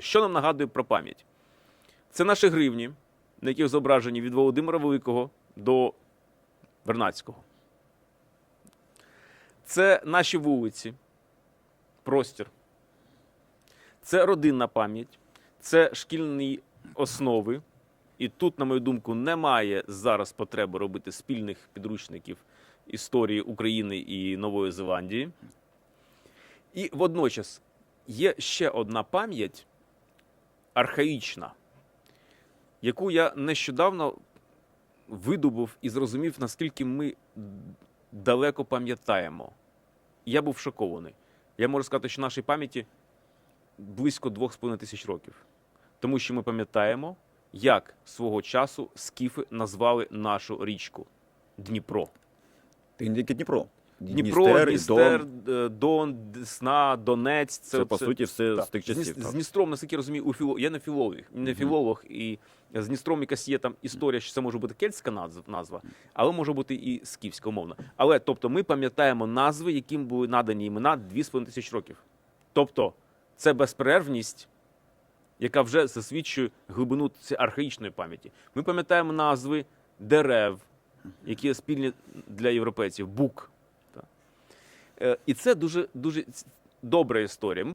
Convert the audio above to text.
Що нам нагадує про пам'ять? Це наші гривні, на яких зображені від Володимира Великого до Вернадського. Це наші вулиці, простір. Це родинна пам'ять, це шкільні основи. І тут, на мою думку, немає зараз потреби робити спільних підручників історії України і Нової Зеландії. І водночас є ще одна пам'ять архаїчна, яку я нещодавно видобув і зрозумів, наскільки ми далеко пам'ятаємо. Я був шокований. Я можу сказати, що нашій пам'яті близько 2,5 тисяч років. Тому що ми пам'ятаємо, як свого часу скіфи назвали нашу річку Дніпро. Ти не тільки Дніпро. Дніпро, Дністер, Дністер, Дон. е, Дон, Десна, Донець. Це, по суті все з тих З часів. З так. Дністром, наскільки я розумію, у філо... я не філолог, не філолог, і з Дністром якась є там історія, що це може бути кельтська назв- назва, але може бути і скіфська умовно. Але тобто ми пам'ятаємо назви, яким були надані імена 2,5 тисяч років. Тобто це безперервність, яка вже засвідчує глибину цієї архаїчної пам'яті. Ми пам'ятаємо назви дерев, які спільні для європейців, бук. Е, І це дуже, дуже добра історія.